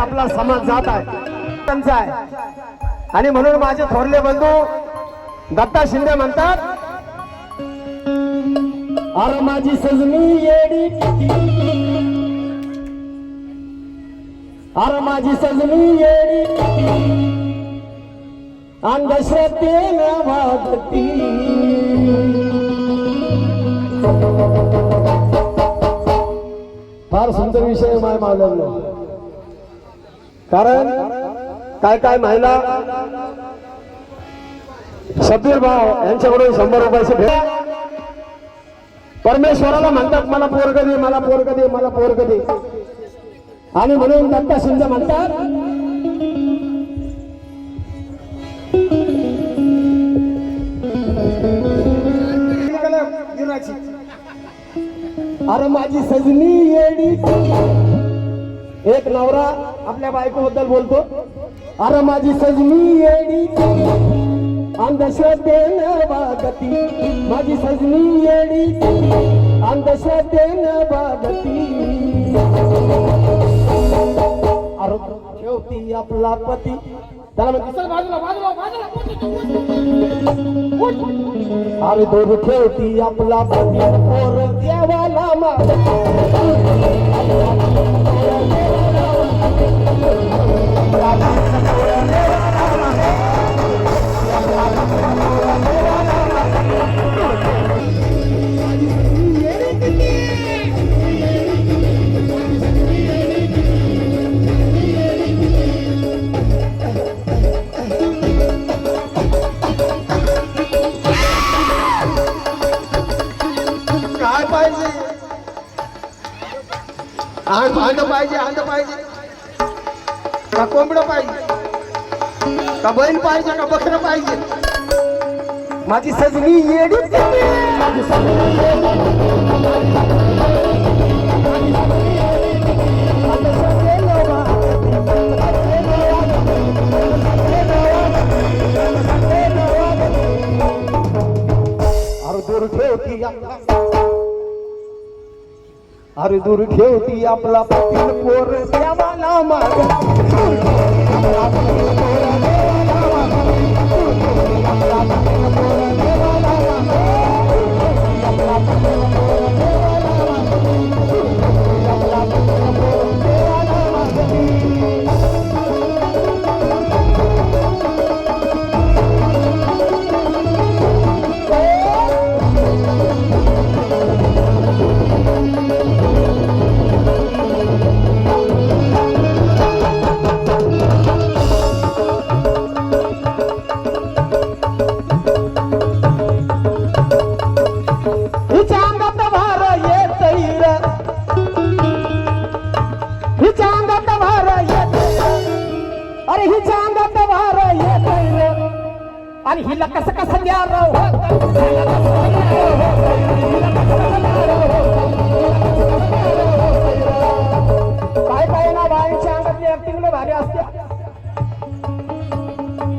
आपला समाज जात आहे त्यांचा आहे. आणि म्हणून माझे थोरले बंधू दत्ता शिंदे म्हणतात अरे माझी सजनी येडी अरे माझी सजनी येडी अंधश्रद्धेनं वागती. फार सुंदर विषय माय मावल्याला कारण काय काय महिला शब्बीर भाव यांच्याकडून शंभर रुपयाचे भेट. परमेश्वराला म्हणतात मला पोर कधी मला पोर कधी मला पोर कधी आणि म्हणून दत्ता शिंदे म्हणतात अरे माझी सजनी येडी. एक नवरा आपल्या बायको बद्दल बोलतो. अरे माझी सजनी येडी. अंधश्रद्धेनं वागती माझी सजनी येडी. अंधश्रद्धेनं वागती अरे ठेवती आपला पती. त्याला म्हणते बाजूला बाजूला बाजूला अरे दूर ठेवती आपला पोर देवाला मा अंड पाहिजे अंड पाहिजे. का कोंबडं पाहिजे? का बैल पाहिजे का बकरं पाहिजे? माझी सजनी येडी अरे दूर ठेवती आपला पतील पोर देवाला माग. अरे हिच्या अंगात भार येत आणि हिला कसं कसं द्या काय काय ना बाईच्या अंगातली ऍक्टिंग भारी असते.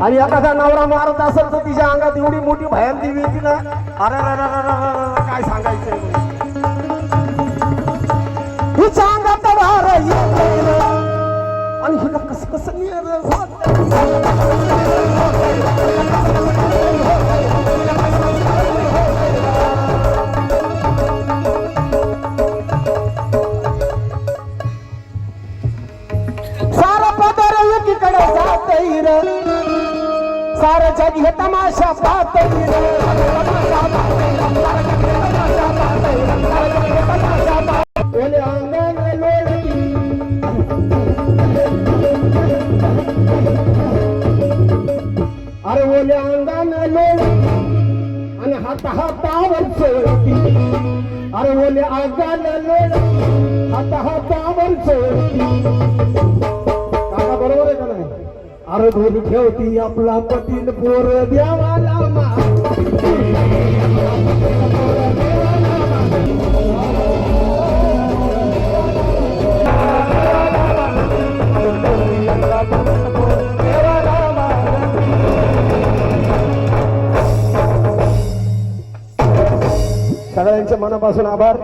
आणि एखादा नवरा मारत असेल तर तिच्या अंगात एवढी मोठी भयान देवी येते ना. अरे काय सांगायचंय? तिच्या अंगात भार येतोय सारा पदर एकीकडे जातई र तमाशा पाहत हे तमाशा पाहत र ओले आता हात हातावर चोळती अरे ओले अंगण लोळती. आता हातावर चोळती काका बरोबर आहे का नाही? अरे दूर ठेवती आपला पतील पोर द्यावाला मा सगळ्यांचे मनापासून आभार.